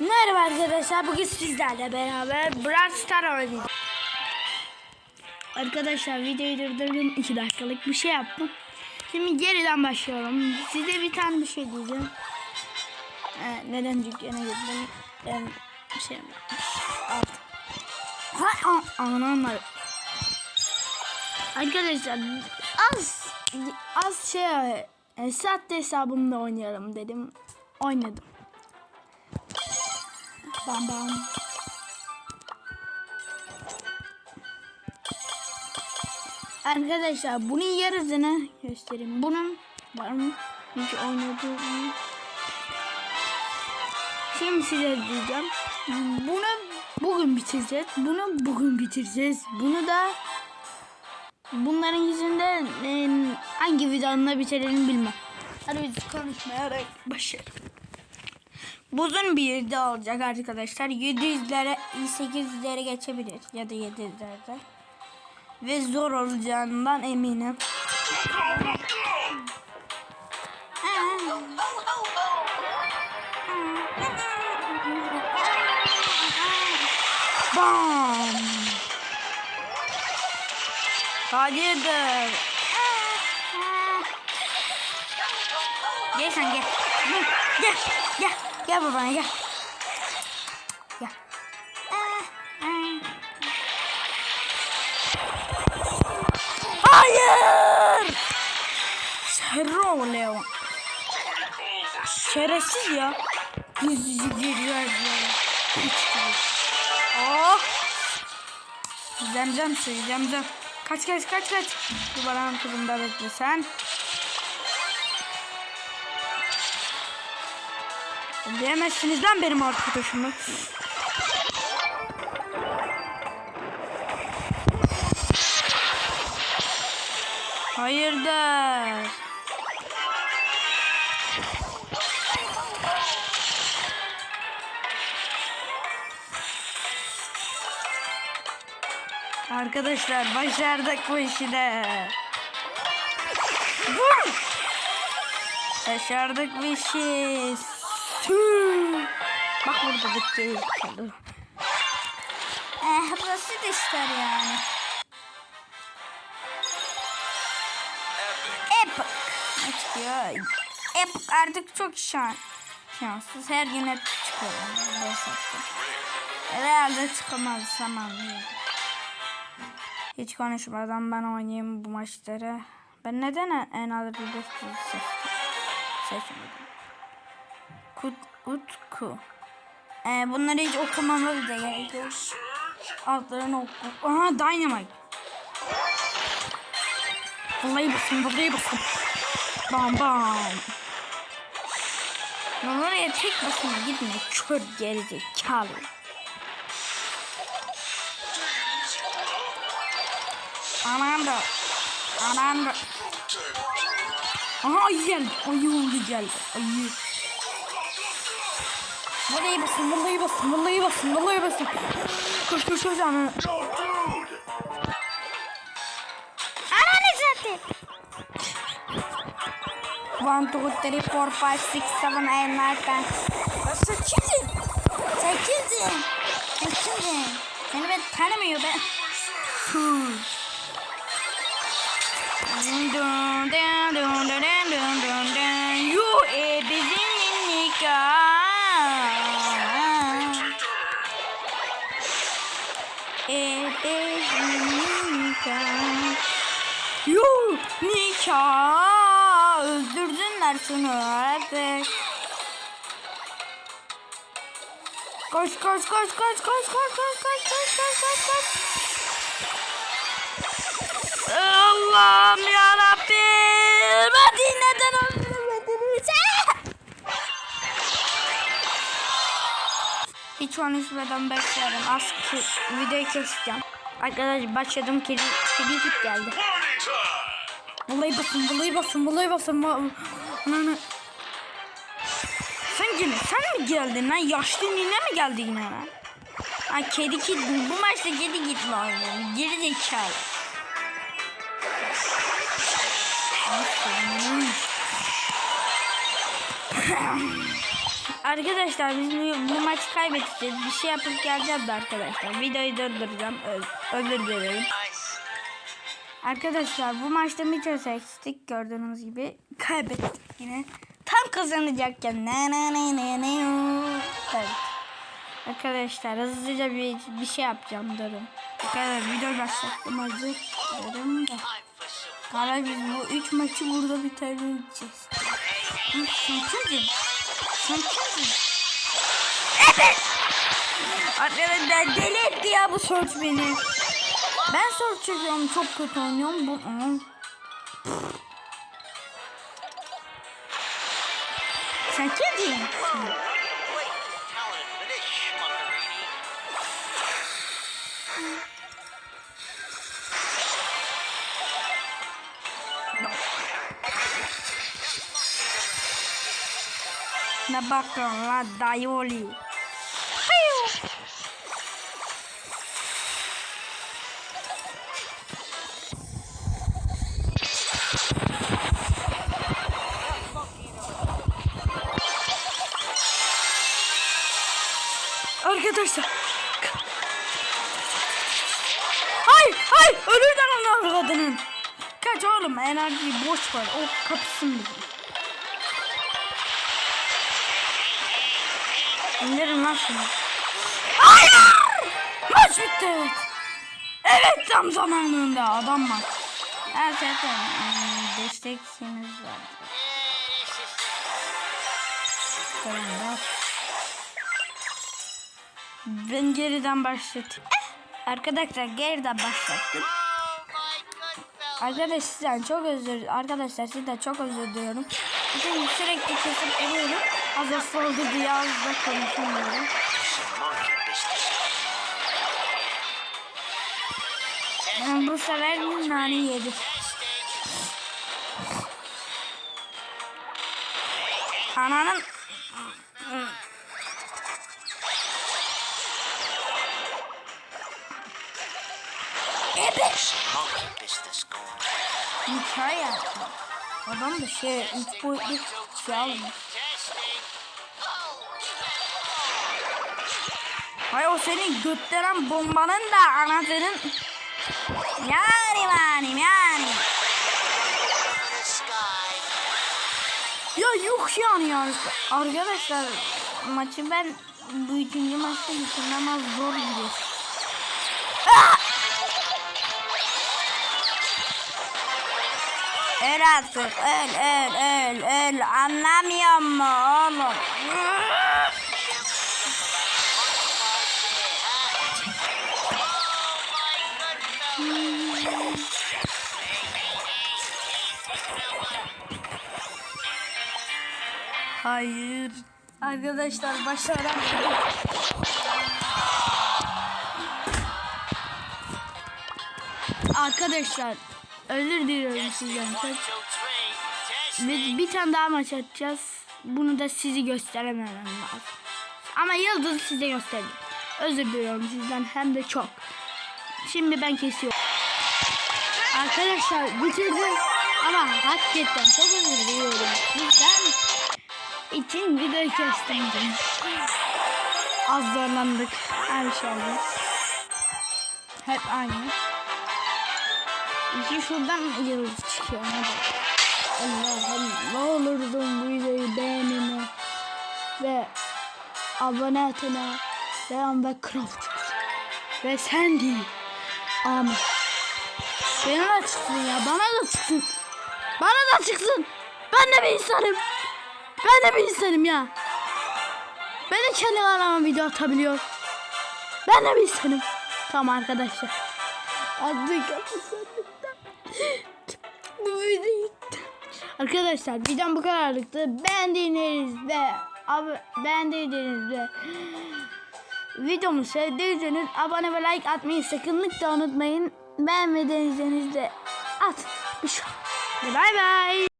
Merhaba arkadaşlar. Bugün sizlerle beraber Brawl Star oynayacağız. Arkadaşlar videoyu durdurdum. 2 dakikalık bir şey yaptım. Şimdi geriden başlıyorum. Size bir tane bir şey diyeceğim. Ee, neden dükkana gittim? Ben bir şey aldım. Ha, a- anam Arkadaşlar az az şey sahte hesabımda oynayalım dedim. Oynadım. Bam bam. Arkadaşlar bunun yarısını göstereyim. Bunun var mı? Hiç oynadığım. Şimdi size diyeceğim. Bunu bugün bitireceğiz. Bunu bugün bitireceğiz. Bunu da bunların yüzünden e, hangi videonda bitirelim bilmem. Hadi biz konuşmayarak başlayalım. Buzun bir de olacak arkadaşlar. 700'lere 800'lere geçebilir ya da 700'lerde. Ve zor olacağından eminim. Bam. Hayırdır? Gel sen gel. Gel gel. Gel babana gel. Gel. Hayır. Şerro Leon. Şerefsiz ya. Gizlice geliyor. Oh. Zemzem suyu zemzem. Kaç kaç kaç kaç. Bu baranın kızında bekle sen. Diyemezsiniz lan benim arkadaşımı. Hayırdır? Arkadaşlar başardık bu işi de. Başardık bu işi. Sü! Bak burada dikkat kaldı. Eh burası da işler yani. Epic. Ne? Epic artık çok şan şanssız. Her gün hep çıkıyor. Herhalde çıkamaz zamanlıydı. Hiç konuşmadan ben oynayayım bu maçları. Ben neden en az bir seçtim? Seçmedim. Utku. Ee, bunları hiç okumama bile gerek yok. Altlarını oku. Aha Dynamite. Vallahi basın, vallahi basın. Bam bam. Oraya tek başına gitme. Kör gerizekalı. Anam da. Anam da. Aha ayı geldi. Ayı oldu geldi. Ayı. Vallahi basın, vallahi basın, vallahi basın, vallahi basın. Koş koş koş ana. Ananı zaten. 1, 2, 3, 4, 5, 6, 7, 8, 9, 10. Sen kimsin? Sen? Seni ben tanımıyor ben. Hı. Dun dun nikah. Öldürdünler şunu artık. Koş koş koş koş koş koş koş koş koş koş koş koş. Allah'ım yarabbim. Hadi neden öldürmediniz? Hiç konuşmadan başlarım. Az ki videoyu keseceğim. Arkadaşlar başladım. Kedi, kedi geldi. Vallahi basın, vallahi basın, vallahi basın. Ananı. Sen yine, sen mi geldin lan? Yaşlı nine mi geldi yine lan? Ha kedi kid bu maçta kedi git lan. Geri zekalı. Arkadaşlar biz bu, bu maçı kaybedeceğiz. Bir şey yapıp geleceğim arkadaşlar. Videoyu durduracağım. Öz, özür dilerim. Arkadaşlar bu maçta Mitchell seçtik. Gördüğünüz gibi kaybettik yine. Tam kazanacakken. Ne ne ne ne ne. Arkadaşlar hızlıca bir, bir şey yapacağım durun. Arkadaşlar video başlattım hazır. Durun da. Galiba biz bu üç maçı burada bitireceğiz. Sen kimsin? Sen kimsin? Evet. Arkadaşlar deli etti ya bu search beni. Ben search çekiyorum çok kötü oynuyorum. Bu... Schmuckerini. Ne bakıyorsun la dayoli? Hay ölürden onu kadının. Kaç oğlum enerjiyi boş ver. O kapısın bizim. İndirin lan şunu. Hayır! Maç bitti evet. Evet tam zamanında adam var. Her zaten hmm, destekçimiz var. Ben geriden başlattım. Arkadaşlar geriden fella. Arkadaşlar sizden çok özür Arkadaşlar sizden çok özür diliyorum. Çünkü sürekli kesip duruyorum. Az oldu diye az da konuşamıyorum. On. bu sefer nane yedim. Ananın Evet. Some monkey business going on. Hikaye yaptı. Adam da şey üç boyutlu şey almış. Testing. Hay o senin götteren bombanın da anasının yani yani yani. Ya yok yani ya. Arkadaşlar maçı ben bu üçüncü maçta bitirmem az zor gibi. Öl artık öl öl öl öl anlamıyor mu oğlum? Hayır. Arkadaşlar başaramadım. Arkadaşlar özür diliyorum sizden çok. Bir tane daha maç atacağız. Bunu da sizi gösteremem lazım. Ama yıldızı size gösterdim. Özür diliyorum sizden hem de çok. Şimdi ben kesiyorum. Arkadaşlar bitirdim. Ama hakikaten çok özür diliyorum. Sizden için videoyu kestim. Az zorlandık. Her şey oldu. Hep aynı. İki şuradan yıldız çıkıyor. Hadi. Allah'ım ne olurdun bu videoyu beğenine ve abone etene ve ve craft ve değil. Amin. Bana da çıksın ya bana da çıksın. Bana da çıksın. Ben de bir insanım. Ben de bir insanım ya. Ben de kendi kanalıma video atabiliyorum. Ben de bir insanım. Tamam arkadaşlar. Artık kapısını Arkadaşlar videom bu kadarlıktı. Beğendiğiniz ve ab beğendiğiniz ve videomu sevdiyseniz abone ve like atmayı sakınlıkla unutmayın. Beğenmediyseniz de at. Bay bay.